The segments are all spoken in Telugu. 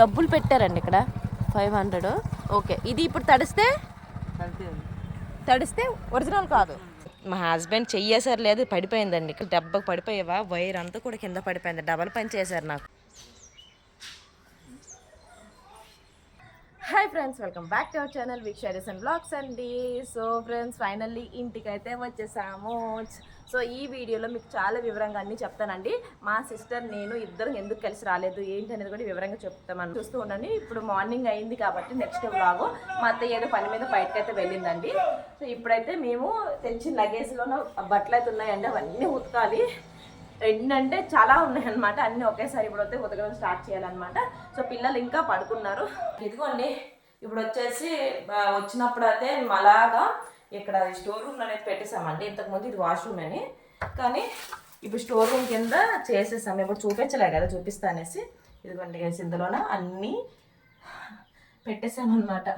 డబ్బులు పెట్టారండి ఇక్కడ. Five hundred. ఓకే. ఇది ఇప్పుడు తడిస్తే? తడిస్తే ఒరిజినల్ కాదు. మా హస్బెండ్ చెయ్యేసారు లేదు పడిపోయిందండి. ఇక్కడ దెబ్బకు పడిపోయేవా? వైర్ అంతా కూడా కింద పడిపోయింది. డబల్ పని చేశారు నాకు. Hi friends welcome back to our channel week షైరీస్ and blogs అండి. సో ఫ్రెండ్స్ ఫైనల్లీ ఇంటికైతే వచ్చేసాము. సో ఈ వీడియోలో మీకు చాలా వివరంగా అన్నీ చెప్తానండి. మా సిస్టర్ నేను ఇద్దరు ఎందుకు కలిసి రాలేదు ఏంటి అనేది కూడా వివరంగా చెప్తామని. చూస్తూ ఉండండి. ఇప్పుడు మార్నింగ్ అయింది కాబట్టి నెక్స్ట్ బ్లాగు మా అత్తయ్య ఏదో పని మీద బయటకైతే వెళ్ళిందండి. సో ఇప్పుడైతే మేము తెచ్చిన లగేజ్లోనూ బట్టలు అయితే ఉన్నాయండి. అవన్నీ ఉతకాలి. ఏంటంటే చాలా ఉన్నాయన్నమాట. అన్నీ ఒకేసారి ఇప్పుడు అయితే ఉతకడం స్టార్ట్ చేయాలన్నమాట. సో పిల్లలు ఇంకా పడుకున్నారు. ఇదిగోండి. ఇప్పుడు వచ్చేసి వచ్చినప్పుడు అయితే అలాగా ఇక్కడ స్టోర్ రూమ్ అనేది పెట్టేసామండి ఇంతకుముందు ఇది వాష్రూమ్ అని. కానీ ఇప్పుడు స్టోర్ రూమ్ కింద చేసేసాం. ఇప్పుడు చూపించలే కదా చూపిస్తా అనేసి. ఇదిగోండి guys, ఇందులోన అన్నీ పెట్టేసామన్నమాట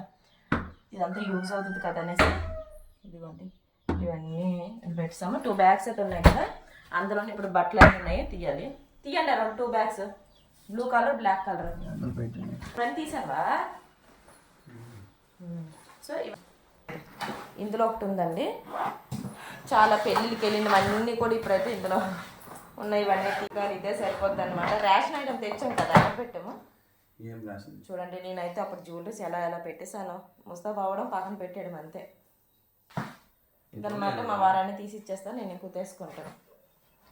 ఇదంతా యూజ్ అవుతుంది కదా అనేసి. ఇదిగోండి ఇవన్నీ పెట్టాము టూ బ్యాగ్స్ అయితే ఉన్నాయి కదా. అందులో ఇప్పుడు బట్టలు అన్నీ ఉన్నాయి. తీయాలి. తీయండి అలా two bags blue colour black colour తీసావా? సో ఇందులో ఒకటి ఉందండి. చాలా పెళ్ళిళ్ళకి వెళ్ళినవన్నీ కూడా ఇప్పుడైతే ఇందులో ఉన్నాయి. ఇవన్నీ తీగాలి ఇదే సరిపోద్ది అనమాట రేషన్ ఐటమ్ తెచ్చాం కదా ఎక్కడ పెట్టాము. చూడండి నేనైతే అప్పుడు జ్యువెలరీస్ ఎలా ఎలా పెట్టేశాను. ముస్తాబ్ అవ్వడం పక్కన పెట్టాడు అంతే. ఇదన్నమాట మా వారాన్ని తీసి ఇచ్చేస్తాను నేను ఇంకో తీసుకుంటాను.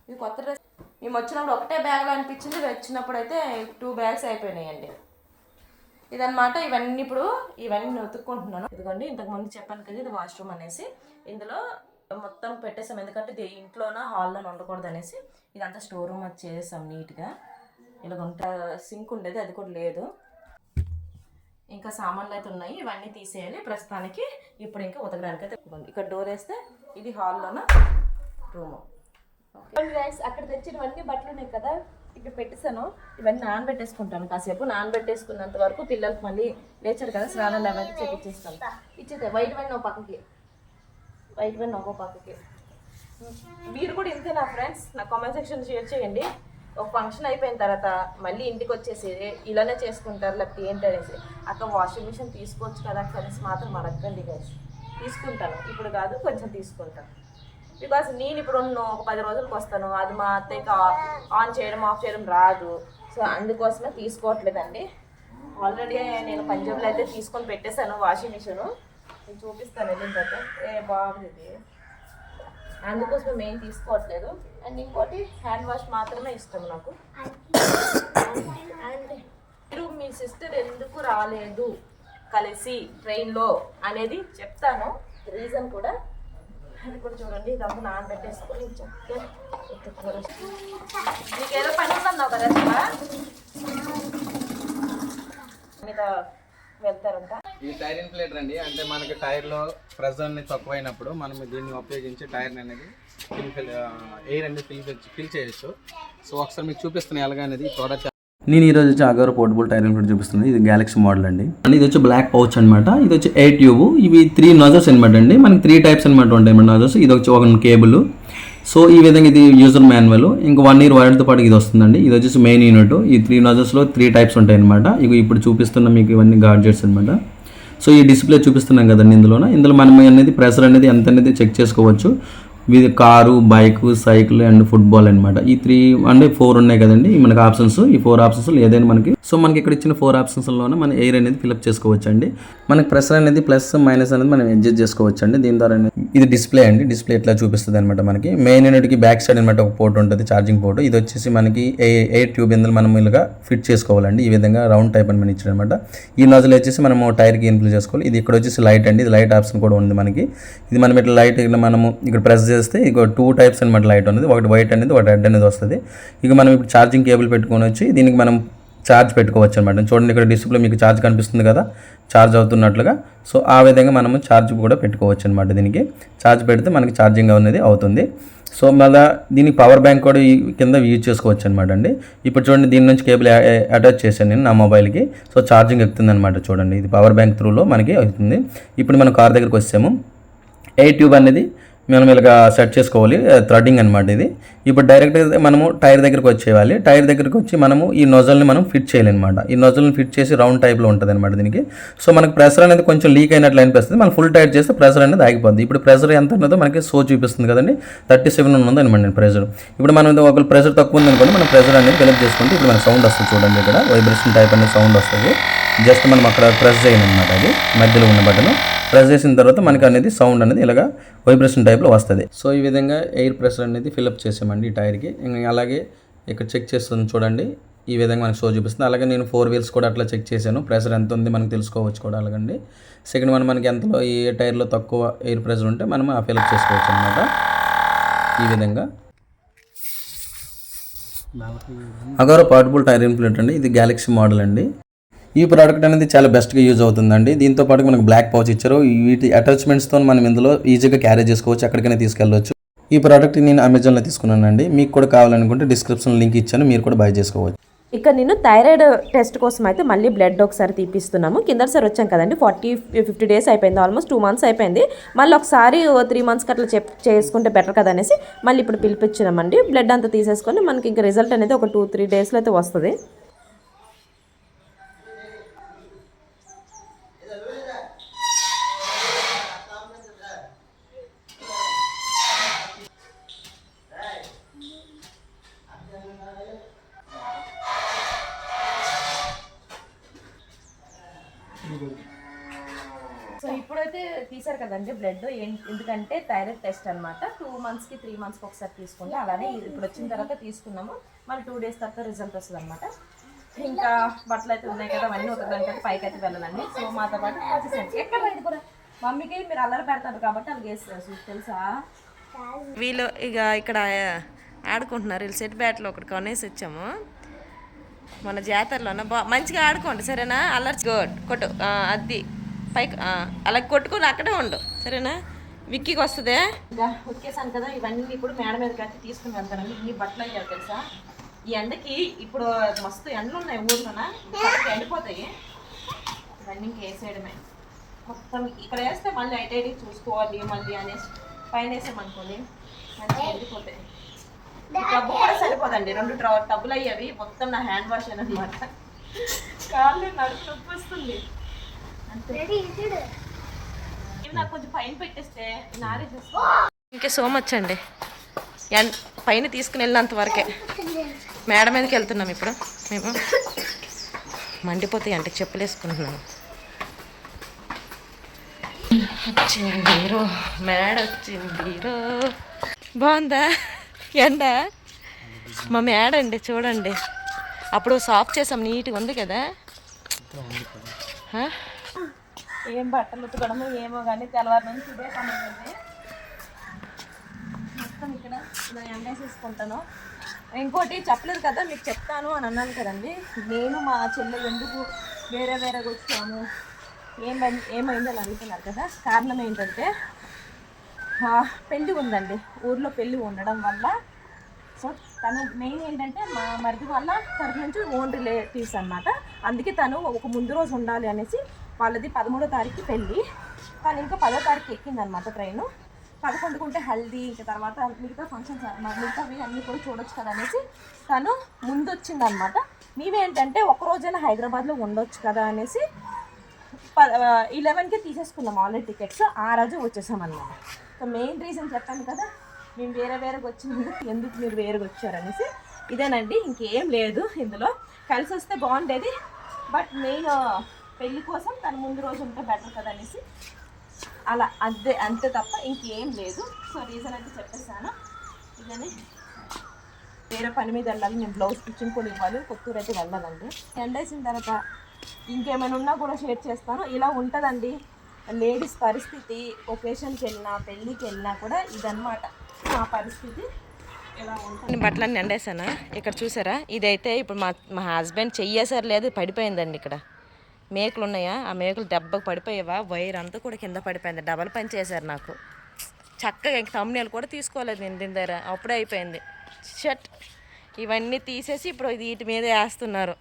ఇది కొత్త డ్రెస్ మేము వచ్చినప్పుడు ఒకటే బ్యాగ్లో అనిపించింది వచ్చినప్పుడు అయితే టూ బ్యాగ్స్ అయిపోయినాయండి. ఇదనమాట ఇవన్నీ ఇప్పుడు ఇవన్నీ నేను ఉతుక్కుంటున్నాను ఇదిగోండి ఇంతకుముందు చెప్పాను కదా ఇది వాష్రూమ్ అనేసి. ఇందులో మొత్తం పెట్టేసాం. ఎందుకంటే ఇది ఇంట్లోన హాల్లో ఉండకూడదు అనేసి. ఇదంతా స్టోర్ రూమ్ అది చేసాం నీట్గా. ఇలా గుంట సింక్ ఉండేది అది కూడా లేదు. ఇంకా సామాన్లు అయితే ఉన్నాయి. ఇవన్నీ తీసేయాలి. ప్రస్తుతానికి ఇప్పుడు ఇంకా ఉతకడానికి అయితే ఇక్కడ డోర్ వేస్తే ఇది హాల్లోన రూము. అక్కడ తెచ్చినవన్నీ బట్టలు ఉన్నాయి కదా. ఇక్కడ పెట్టేసాను ఇవన్నీ నానబెట్టేసుకుంటాను కాసేపు. నానబెట్టేసుకున్నంత వరకు పిల్లలకి మళ్ళీ లేచారు కదా స్నానాలు అవన్నీ చేపించేస్తాను ఇచ్చేదే వైట్ వైన్ ఒక పక్కకి. వైట్ వైన్ ఒక పక్కకి. మీరు కూడా ఇంతే నా ఫ్రెండ్స్? నా కామెంట్ సెక్షన్ షేర్ చేయండి. ఒక ఫంక్షన్ అయిపోయిన తర్వాత మళ్ళీ ఇంటికి వచ్చేసి ఇలానే చేసుకుంటారు లేకపోతే ఏంటి అనేసి. అక్క వాషింగ్ మిషన్ తీసుకోవచ్చు కదా అక్క మాత్రం అడగండి గైస్ తీసుకుంటాను. ఇప్పుడు కాదు కొంచెం తీసుకుంటాను. బికాస్ నేను ఇప్పుడు ఒక పది రోజులకు వస్తాను. అది మా అత్తయ్యకి ఆన్ చేయడం ఆఫ్ చేయడం రాదు. సో అందుకోసమే తీసుకోవట్లేదండి. ఆల్రెడీ నేను పంజాబ్లో అయితే తీసుకొని పెట్టేశాను వాషింగ్ మిషన్. నేను చూపిస్తాను వెళ్ళిన తర్వాత ఏ బాగుంది ఇది. అందుకోసం మేము తీసుకోవట్లేదు. అండ్ ఇంకోటి హ్యాండ్ వాష్ మాత్రమే ఇష్టం నాకు. అండ్ మీరు మీ సిస్టర్ ఎందుకు రాలేదు కలిసి ట్రైన్లో అనేది చెప్తాను. రీజన్ కూడా అది కూడా చూడండి ఇదంతా నానబెట్టేసుకొని పని ఉందన్నావు కదా శివ? మీద వెళ్తారంట. ఇది టైర్ ఇన్ఫ్లేటర్ అండి అంటే మనకి టైర్లో ప్రెజర్ అనేది తక్కువైనప్పుడు మనం దీన్ని ఉపయోగించి టైర్ అనేది ఫిల్ ఫిల్ ఎయిర్ అనేది ఫిల్ ఫిల్ చేయొచ్చు. సో ఒకసారి మీకు చూపిస్తున్నాను ఎలాగనేది ప్రోడక్ట్ నేను ఈరోజు వచ్చి అగర్ పోర్టబుల్ టైర్ ఇన్ఫ్లెట్ చూపిస్తుంది ఇది గ్యాలక్సీ మోడల్ అండి. అండ్ ఇది వచ్చి బ్లాక్ పౌచ్ అనమాట ఇది వచ్చి ఎయిట్ ట్యూబ్ ఇవి త్రీ నజర్స్ అనమాట అండి. మనకి త్రీ టైప్స్ అనమాట ఉంటాయి మన నజర్స్ ఇది వచ్చి ఒక కేబుల్ సో ఈ విధంగా ఇది యూజర్ మాన్యువల్ ఇంకా వన్ ఇయర్ వారంటీతో పాటు ఇది వస్తుందండి. ఇది వచ్చేసి మెయిన్ యూనిట్ ఈ త్రీ నజర్స్లో త్రీ టైప్స్ ఉంటాయి అనమాట ఇక ఇప్పుడు చూపిస్తున్న మీకు ఇవన్నీ గాడ్జెట్స్ అనమాట సో ఈ డిస్ప్లే చూపిస్తున్నాం కదండి ఇందులోన. ఇందులో మనం అనేది ప్రెషర్ అనేది ఎంత అనేది చెక్ చేసుకోవచ్చు. ఇది car bike cycle and football అనమాట ఈ త్రీ అంటే ఫోర్ ఉన్నాయి కదండి. మనకి ఆప్షన్స్. ఈ ఫోర్ ఆప్షన్స్ ఏదైనా మనకి. సో మనకి ఇక్కడ ఇచ్చిన ఫోర్ ఆప్షన్స్లోనే మన ఎయిర్ అనేది ఫిల్అప్ చేసుకోవచ్చు అండి మనకి ప్రెషర్ అనేది ప్లస్ మైనస్ అనేది మనం అడ్జస్ట్ చేసుకోవచ్చు అండి దీని ద్వారా ఇది డిస్ప్లే అండి. డిస్ప్లే ఇట్లా చూపిస్తుంది అనమాట మనకి. మెయిన్ యూనిట్కి బ్యాక్ సైడ్ అనమాట ఒక పోర్ట్ ఉంటుంది ఛార్జింగ్ పోర్ట్. ఇది వచ్చేసి మనకి ఎయిర్ ట్యూబ్ ఇందులో మనం ఇలాగా ఫిట్ చేసుకోవాలండి. ఈ విధంగా రౌండ్ టైప్ అని మనం ఇచ్చాడనమాట ఈ నజల్ వచ్చేసి మనము టైర్కి ఇన్ఫ్లూ చేసుకోవాలి. ఇది ఇక్కడ వచ్చేసి లైట్ అండి. ఇది లైట్ ఆప్షన్ కూడా ఉంది మనకి. ఇది మనం ఇట్లా లైట్ మనము ఇక్కడ ప్రెస్ చేస్తే ఇక టూ టైప్స్ అనమాట లైట్ ఉన్నది ఒకటి వైట్ అనేది ఒకటి రెడ్ అనేది వస్తుంది. ఇక మనం ఇప్పుడు ఛార్జింగ్ కేబుల్ పెట్టుకొని వచ్చి దీనికి మనం ఛార్జ్ పెట్టుకోవచ్చు అనమాట చూడండి ఇక్కడ డిస్ప్లే మీకు ఛార్జ్ కనిపిస్తుంది కదా? ఛార్జ్ అవుతున్నట్లుగా. సో ఆ విధంగా మనము ఛార్జ్ కూడా పెట్టుకోవచ్చు అనమాట దీనికి. ఛార్జ్ పెడితే మనకి ఛార్జింగ్ అనేది అవుతుంది. సో మళ్ళీ దీనికి పవర్ బ్యాంక్ కూడా కింద యూజ్ చేసుకోవచ్చు అనమాట అండి. ఇప్పుడు చూడండి దీని నుంచి కేబుల్ అటాచ్ చేశాను నేను నా మొబైల్కి సో ఛార్జింగ్ ఎక్కుతుంది అనమాట చూడండి. ఇది పవర్ బ్యాంక్ త్రూలో మనకి అవుతుంది. ఇప్పుడు మనం కార్ దగ్గరికి వచ్చాము ఎయిర్ ట్యూబ్ అనేది మనం ఇలాగా సెట్ చేసుకోవాలి థ్రెడ్డింగ్ అనమాట ఇది. ఇప్పుడు డైరెక్ట్ మనము టైర్ దగ్గరికి వచ్చేయాలి. టైర్ దగ్గరికి వచ్చి మనము ఈ నొజల్ని మనం ఫిట్ చేయాలన్నమాట ఈ నొజల్ని ఫిట్ చేసి రౌండ్ టైప్లో ఉంటుంది అనమాట దీనికి. సో మనకు ప్రెషర్ అనేది కొంచెం లీక్ అయినట్లు అనిపిస్తుంది. మనం ఫుల్ టైట్ చేస్తే ప్రెషర్ అనేది ఆగిపోద్ది. ఇప్పుడు ప్రెషర్ ఎంత ఉన్నదో మనకి సో చూపిస్తుంది కదండి. థర్టీ సెవెన్ ఉంది అనమాట ప్రెషర్. ఇప్పుడు మనం ఒక ప్రెషర్ తక్కువ ఉంది అనుకోండి మనం ప్రెషర్ అనేది కలెక్ట్ చేసుకుంటే ఇప్పుడు మనకి సౌండ్ వస్తుంది చూడండి ఇక్కడ. వైబ్రేషన్ టైప్ అనేది సౌండ్ వస్తుంది. జస్ట్ మనం అక్కడ ప్రెస్ చేయాలి అనమాట అది మధ్యలో ఉన్న బటన్ ప్రెస్ చేసిన తర్వాత మనకి అనేది సౌండ్ అనేది ఇలాగా వైబ్రేషన్ టైప్లో వస్తుంది. సో ఈ విధంగా ఎయిర్ ప్రెషర్ అనేది ఫిలప్ చేసామండి ఈ టైర్కి. ఇంకా అలాగే ఇక్కడ చెక్ చేస్తుంది చూడండి. ఈ విధంగా మనకు షో చూపిస్తుంది. అలాగే నేను ఫోర్ వీల్స్ కూడా అట్లా చెక్ చేశాను. ప్రెషర్ ఎంత ఉంది మనకు తెలుసుకోవచ్చు కూడా అలాగండి. సెకండ్ వన్ మనకి ఎంతలో ఏ టైర్లో తక్కువ ఎయిర్ ప్రెషర్ ఉంటే మనం ఆ ఫిలప్ చేసుకోవచ్చు అనమాట ఈ విధంగా. అగౌరవ పోర్టబుల్ టైర్ ఇన్ఫ్లేట్ అండి. ఇది గ్యాలక్సీ మోడల్ అండి. ఈ ప్రోడక్ట్ అనేది చాలా బెస్ట్గా యూజ్ అవుతుందండి. దీంతో పాటు మనకు బ్లాక్ పౌచ్ ఇచ్చారు. వీటి అటాచ్మెంట్స్తో మనం ఇందులో ఈజీగా క్యారీ చేసుకోవచ్చు. ఎక్కడికైనా తీసుకెళ్ళవచ్చు ఈ ప్రోడక్ట్ నేను అమెజాన్లో తీసుకున్నానండి. మీకు కూడా కావాలనుకుంటే డిస్క్రిప్షన్ లింక్ ఇచ్చాను. మీరు కూడా బై చేసుకోవచ్చు. ఇక నేను థైరాయిడ్ టెస్ట్ కోసం అయితే మళ్ళీ బ్లడ్ ఒకసారి తీపిస్తున్నాము. కింద సార్ వచ్చాం కదండి. ఫార్టీ ఫిఫ్టీ డేస్ అయిపోయింది. ఆల్మోస్ట్ టూ మంత్స్ అయిపోయింది. మళ్ళీ ఒకసారి త్రీ మంత్స్కి అట్లా చెప్ చేసుకుంటే బెటర్ కదా అనేసి మళ్ళీ ఇప్పుడు పిలిపించినామండి. బ్లడ్ అంతా తీసేసుకొని మనకి ఇంకా రిజల్ట్ అనేది ఒక టూ త్రీ డేస్లో అయితే వస్తుంది. తీసారు కదండి బ్లడ్. ఎందుకంటే థైరాయిడ్ టెస్ట్ అనమాట టూ మంత్స్కి త్రీ మంత్స్కి ఒకసారి తీసుకుంటే అలానే ఇప్పుడు వచ్చిన తర్వాత తీసుకున్నాము. మళ్ళీ టూ డేస్ తర్వాత రిజల్ట్ వస్తుంది అనమాట ఇంకా బట్టలు అయితే ఉన్నాయి కదా అవన్నీ ఉతకడానికి అయితే పైకి అయితే వెళ్ళాలండి సో మాతో పాటు వచ్చేసండి ఎక్కడ కూడా? మమ్మీకి మీరు అల్లరి పెడతారు కాబట్టి అలాగే వేస్తారు తెలుసా? వీళ్ళు ఇక ఇక్కడ ఆడుకుంటున్నారు. వీళ్ళు సెట్ బ్యాట్లు ఒకటి కొనేసి వచ్చాము. మన జాతరలోన? బా మంచిగా ఆడుకోండి సరేనా? అల్లరి గుడ్. కొట్టు. అది. పైకి అలా కొట్టుకొని అక్కడే ఉండు. సరేనా? విక్కీకి వస్తుందే? ఇంకా కదా ఇవన్నీ ఇప్పుడు మేడ మీద కట్టి తీసుకుని వెళ్తానండి ఇన్ని బట్టలు అయ్యారు తెలుసా? ఈ ఎండకి ఇప్పుడు మస్తు ఎండలు ఉన్నాయి ఊర్లోన ఎండిపోతాయి. ఇవన్నీ ఇంక వేసేయడమే. మొత్తం ఇక్కడ వేస్తే మళ్ళీ ఐటీ ఐటీ చూసుకోవాలి మళ్ళీ అనేసి పైన వేసామనుకోండి మంచిగా ఎండిపోతాయి. ఈ టబ్బు కూడా సరిపోదండి. రెండు ట్ర- టబ్బులు అయ్యేవి. మొత్తం నా హ్యాండ్ వాష్ అనమాట. కాళ్ళు నడుపు వస్తుంది. ఇంకే సో మచ్ అండి. ఎన్- పైన తీసుకుని వెళ్ళినంత వరకే. మేడ మీదకి వెళ్తున్నాం ఇప్పుడు. మేము మండిపోతాయి అంటే చెప్పులు వేసుకుంటున్నాను. వచ్చింది రో మేడ వచ్చింది రో బాగుందా? ఎండ? మా మేడ అండి చూడండి. అప్పుడు సాఫ్ చేసాం నీట్గా ఉంది కదా. హ? ఏం బట్టలు ఉతకడము ఏమో కానీ తెల్లవారు నుంచి ఇదే పని మొత్తం ఇక్కడ ఇలా ఎండేసేసుకుంటాను ఇంకోటి చెప్పలేదు కదా మీకు చెప్తాను అని అన్నాను కదండి. నేను మా చెల్లె ఎందుకు వేరే వేరేగా వచ్చాము? ఏమై ఏమైందని అడుగుతున్నారు కదా. కారణం ఏంటంటే పెళ్ళి ఉందండి. ఊర్లో పెళ్ళి ఉండడం వల్ల సో తను మెయిన్ ఏంటంటే మా మరిది వాళ్ళ తరఫు నుంచి ఓన్ రిలేటివ్స్ అన్నమాట. అందుకే తను ఒక ముందు రోజు ఉండాలి అనేసి వాళ్ళది పదమూడో తారీఖు పెళ్ళి. కానీ ఇంకా పదో తారీఖు ఎక్కిందనమాట ట్రైన్ పదకొండుకుంటే హల్దీ ఇంకా తర్వాత మిగతా ఫంక్షన్స్ మిగతావి అన్నీ కూడా చూడొచ్చు కదా అనేసి తను ముందు వచ్చిందనమాట మేమేంటంటే ఒక హైదరాబాద్లో ఉండొచ్చు కదా అనేసి ఇలెవెన్కి తీసేసుకున్నాం ఆల్రెడీ టికెట్స్ ఆ రోజు వచ్చేసామన్నమాట. సో మెయిన్ రీజన్ చెప్పాను కదా మేము వేరే వేరేగా వచ్చినందుకు ఎందుకు మీరు వేరేగా వచ్చారనేసి ఇదేనండి ఇంకేం లేదు ఇందులో. కలిసి వస్తే బాగుండేది. బట్ మెయిన్ పెళ్ళి కోసం తను ముందు రోజు ఉంటే బెటర్ కదా అనేసి అలా అంతే అంతే తప్ప ఇంకేం లేదు. సో రీజన్ అయితే చెప్పేసాను ఇదని. వేరే పని మీద వెళ్ళాలి నేను బ్లౌజ్ స్టిచ్చింగ్ కూడా ఇవ్వాలి కొత్తూరు అయితే వెళ్ళాలండి. ఎండ్ వేసిన తర్వాత ఇంకేమైనా ఉన్నా కూడా షేర్ చేస్తాను. ఇలా ఉంటుందండి. లేడీస్ పరిస్థితి ఒకేషన్కి వెళ్ళినా పెళ్ళికి వెళ్ళినా కూడా ఇదన్నమాట. మా పరిస్థితి ఇలా బట్టలన్నీ ఎండేసానా ఇక్కడ చూసారా? ఇదైతే ఇప్పుడు మా మా హస్బెండ్ చెయ్యేసారు లేదు పడిపోయిందండి ఇక్కడ. మేకలు ఉన్నాయా ఆ మేకలు దెబ్బకు పడిపోయేవా? వైర్ అంతా కూడా కింద పడిపోయింది. డబల్ పని చేశారు నాకు. చక్కగా ఇంక తమ్ముళ్ళు కూడా తీసుకోలేదు నేను దీని దగ్గర. అప్పుడే అయిపోయింది. షర్ట్ ఇవన్నీ తీసేసి ఇప్పుడు ఇది వీటి మీద వేస్తున్నారు.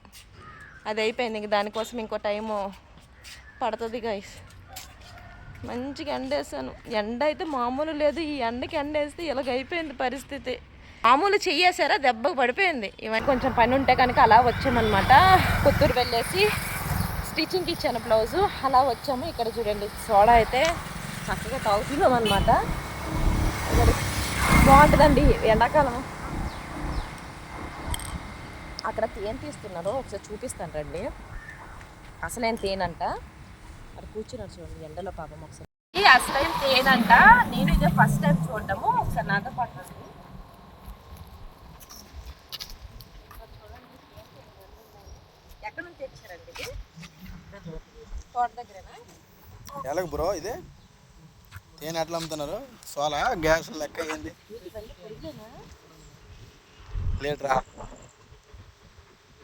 అది అయిపోయింది. ఇంక దానికోసం ఇంకో టైము పడుతుంది గైస్ మంచిగా ఎండేసాను. ఎండ అయితే మామూలు లేదు. ఈ ఎండకి ఎండేస్తే ఇలాగ అయిపోయింది పరిస్థితి. మామూలు చెయ్యేసారా దెబ్బకు పడిపోయింది. ఇవన్నీ కొంచెం పని ఉంటే కనుక అలా వచ్చామన్నమాట. పుత్తూరు వెళ్ళేసి స్టిచ్చింగ్కి ఇచ్చాను బ్లౌజు. అలా వచ్చాము. ఇక్కడ చూడండి సోడా అయితే చక్కగా తాగుతున్నాం అనమాట బాగుంటుందండి ఎండాకాలం. అక్కడ తేనె తీస్తున్నారు ఒకసారి చూపిస్తాను రండి. అసలేం తేనంట? అక్కడ కూర్చున్నారు చూడండి ఎండలో పాపం ఒకసారి. ఈ అసలేం తేనంట? నేను ఇదే ఫస్ట్ టైం చూడటము. ఒకసారి నాతో పాటు ఎక్కడ నుంచి తెచ్చారండి ఇది? తోట దగ్గరేనా? ఎలాగ బ్రో ఇది? తేనె ఎట్లా అమ్ముతున్నారు? సోలా? గ్యాస్ లెక్క ఏంది? లీటరా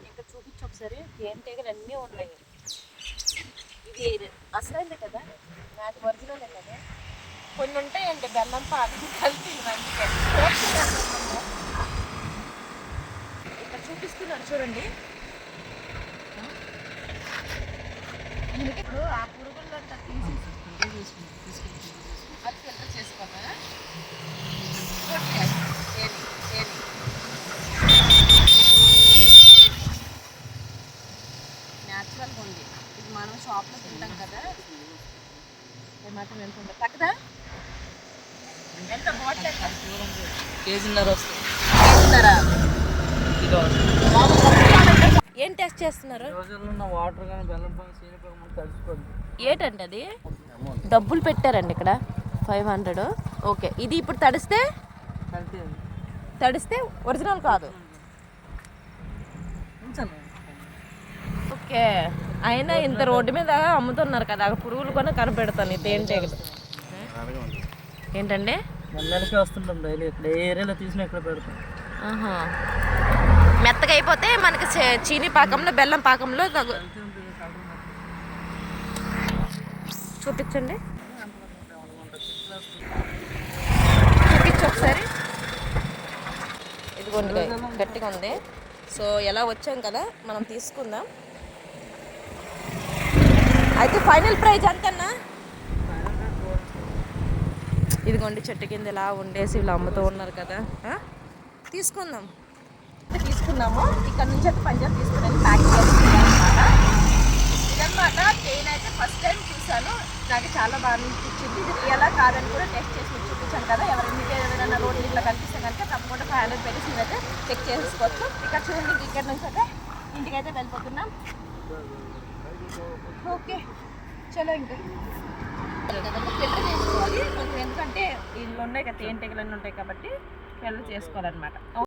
ఇక్కడ చూపించు ఒకసారి. తేనె తీగలు అన్నీ ఉన్నాయి. ఇది అసలైందే కదా? నాకు ఒరిజినలే కదా? కొన్ని ఉంటాయండి బెల్లం పాకు కలిపి ఇక్కడ చూపిస్తున్నాడు చూడండి ఈయనకి ఇప్పుడు ఆ పురుగులంతా తీసేసి అది ఫిల్టర్ చేసుకోదా ఓకే ఏమి ఏమి న్యాచురల్గా ఉంది ఇది మనం షాప్లో తింటాం కదా ఏమాత్రం ఎంత ఉంటుంది తగ్గదా ఎంత బాటిల్ ఎంత? కేజీన్నర వస్తుంది. కేజీన్నరా? కిలో. ఏం టెస్ట్ చేస్తున్నారు? రోజుల్లో వాటర్ కానీ బెల్లం ఏంటండి అది? డబ్బులు పెట్టారండి ఇక్కడ. Five hundred. ఓకే. ఇది ఇప్పుడు తడిస్తే? అది. తడిస్తే ఒరిజినల్ కాదు. ఓకే. అయినా ఇంత రోడ్డు మీద అమ్ముతున్నారు కదా పురుగులు కూడా కనిపెడతాను తేనెటీగలు. ఏంటండి? నెల నెలకి వస్తుంటాం డైలీ ఇక్కడ ఏ ఏరియాలో తీసినా ఇక్కడ పెడతాం. ఆహా. మెత్తగా అయిపోతే మనకి చీనీ పాకంలో బెల్లం పాకంలో తగు చూపించండి. చూపించు ఒకసారి. ఇదిగోండి గట్టిగా ఉంది. సో ఎలా వచ్చాం కదా మనం తీసుకుందాం. అయితే ఫైనల్ ప్రైజ్ ఎంతన్నా ఇదిగోండి చెట్టు కింద ఇలా ఉండేసి వీళ్ళు అమ్ముతూ ఉన్నారు కదా. తీసుకుందాం. తీసుకున్నాము. ఇక్కడ నుంచి అయితే పంజాబ్ తీసుకుని ప్యాక్ చేసుకున్నాం ఇదన్నమాట ట్రైన్ అయితే ఫస్ట్ టైం చూశాను. నాకు చాలా బాగా అనిపించింది. ఇది ఎలా కాదని కూడా టెస్ట్ చేసి మీకు చూపించాను కదా. ఎవరైనా ఏదైనా రోడ్లు ఇట్లా కనిపిస్తే కనుక తప్పకుండా ఫైవ్ హండ్రెడ్ పెట్టి మీరైతే చెక్ చేసుకోవచ్చు. ఇక్కడ చూడండి ఇక్కడ నుంచి అయితే ఇంటికైతే వెళ్ళిపోతున్నాం. ఓకే చలో ఇంకా. ఫిల్టర్ చేసుకోవాలి ఎందుకంటే ఇల్లు ఉన్నాయి కదా తేనెటీగలు అన్నీ ఉంటాయి కాబట్టి ఫిల్టర్ చేసుకోవాలన్నమాట.